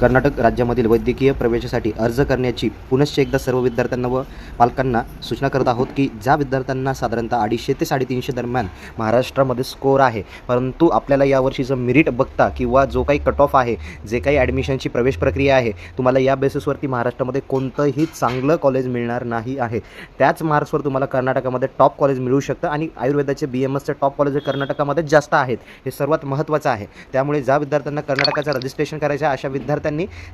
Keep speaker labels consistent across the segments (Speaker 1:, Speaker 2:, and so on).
Speaker 1: कर्नाटक राज्यामधील वैद्यकीय प्रवेशासाठी अर्ज करण्याची पुनश्च एकदा सर्व विद्यार्थ्यांना व पालकांना सूचना करत आहोत की ज्या विद्यार्थ्यांना साधारणतः अडीचशे ते साडेतीनशे दरम्यान महाराष्ट्रामध्ये स्कोर आहे परंतु आपल्याला यावर्षीचं मिरिट बघता किंवा जो काही कट ऑफ आहे जे काही ॲडमिशनची प्रवेश प्रक्रिया आहे तुम्हाला या बेसिसवरती महाराष्ट्रामध्ये कोणतंही चांगलं कॉलेज मिळणार नाही आहे. त्याच मार्क्सवर तुम्हाला कर्नाटकामध्ये टॉप कॉलेज मिळू शकतं आणि आयुर्वेदाचे बी एम एसचे टॉप कॉलेज कर्नाटकामध्ये जास्त आहेत हे सर्वात महत्त्वाचं आहे. त्यामुळे ज्या विद्यार्थ्यांना कर्नाटकाचं रजिस्ट्रेशन करायचं आहे अशा विद्यार्थ्यांना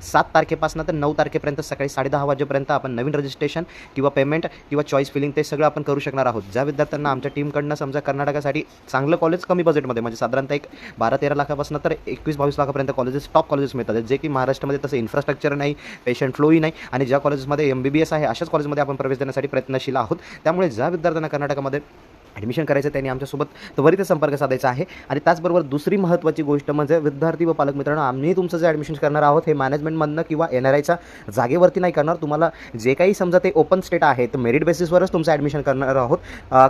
Speaker 1: सात तारखेपासून तर नऊ तारखेपर्यंत सकाळी साडेदहा वाजेपर्यंत आपण नवीन रजिस्ट्रेशन किंवा पेमेंट किंवा चॉईस फिलिंग ते सगळं आपण करू शकणार आहोत. ज्या विद्यार्थ्यांना आमच्या टीमकडनं समजा कर्नाटकासाठी चांगलं कॉलेज कमी बजेटमध्ये म्हणजे साधारणतः एक बारा तेरा लाखापासून तर एकवीस बावीस लाखापर्यंत कॉलेजेस टॉप कॉलेजेस मिळतात. जे की महाराष्ट्रामध्ये तसं इन्फ्रास्ट्रक्चर नाही पेशंट फ्लोही नाही आणि ज्या कॉलेजेसमध्ये एम बी बी एस आहे अशाच कॉलेजमध्ये आपण प्रवेश देण्यासाठी प्रयत्नशील आहोत. त्यामुळे ज्या विद्यार्थ्यांना कर्नाटकामध्ये ॲडमिशन करायचं त्यांनी आमच्यासोबत त्वरित संपर्क साधायचा आहे. आणि त्याचबरोबर दुसरी महत्त्वाची गोष्ट म्हणजे विद्यार्थी व पालक मित्रांनो आम्ही तुमचं जे ॲडमिशन करणार आहोत हे मॅनेजमेंटमधनं किंवा एन आर आयच्या जागेवरती नाही करणार. तुम्हाला जे काही समजा ते ओपन स्टेट आहे तर मेरिट बेसिसवरच तुमचं ॲडमिशन करणार आहोत.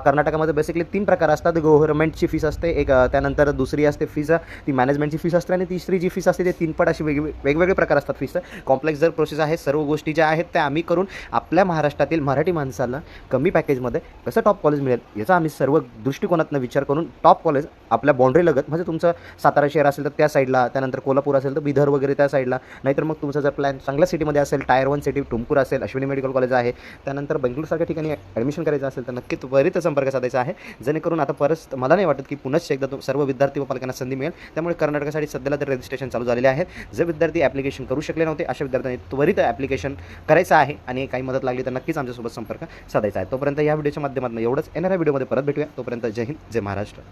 Speaker 1: कर्नाटकामध्ये बेसिकली तीन प्रकार असतात. गव्हर्नमेंटची फीस असते एक त्यानंतर दुसरी असते फीज ती मॅनेजमेंटची फीस असते आणि तिसरी जी फीस असते ते तीनपट अशी वेग वेगवेगळे प्रकार असतात फीसचं कॉम्प्लेक्स जर प्रोसेस आहे सर्व गोष्टी ज्या आहेत त्या आम्ही करून आपल्या महाराष्ट्रातील मराठी माणसाला कमी पॅकेजमध्ये कसं टॉप कॉलेज मिळेल याचा आम्ही सर्व दृष्टिकोनातनं विचार करून टॉप कॉलेज आपल्या बाँड्रीलगत म्हणजे तुमचं सातारा शहर असेल तर त्या साईडला त्यानंतर कोल्हापूर असेल तर बिदर वगैरे त्या साईडला नाहीतर मग तुमचा जर प्लॅन चांगल्या सिटीमध्ये असेल टायर वन सिटी टुमकूर असेल अश्विनी मेडिकल कॉलेज आहे त्यानंतर बेंगलुरूसारख्या ठिकाणी ॲडमिशन करायचं असेल तर नक्की त्वरित संपर्क साधायचा आहे. जेणेकरून आता परत मला नाही वाटत की पुनश्च एकदा सर्व विद्यार्थी व पालकांना संधी मिळेल. त्यामुळे कर्नाटकासाठी सध्याला तर रजिस्ट्रेशन चालू झालेले आहे. जे विद्यार्थी ॲप्लिकेशन करू शकले नव्हते अशा विद्यार्थ्यांनी त्वरित ॲप्लिकेशन करायचं आहे आणि काही मदत लागली तर नक्कीच आमच्यासोबत संपर्क साधायचा आहे. तोपर्यंत या व्हिडिओच्या माध्यमातून एवढंच. येणाऱ्या व्हिडिओमध्ये परत भेटूया. तोपर्यंत जय हिंद जय महाराष्ट्र.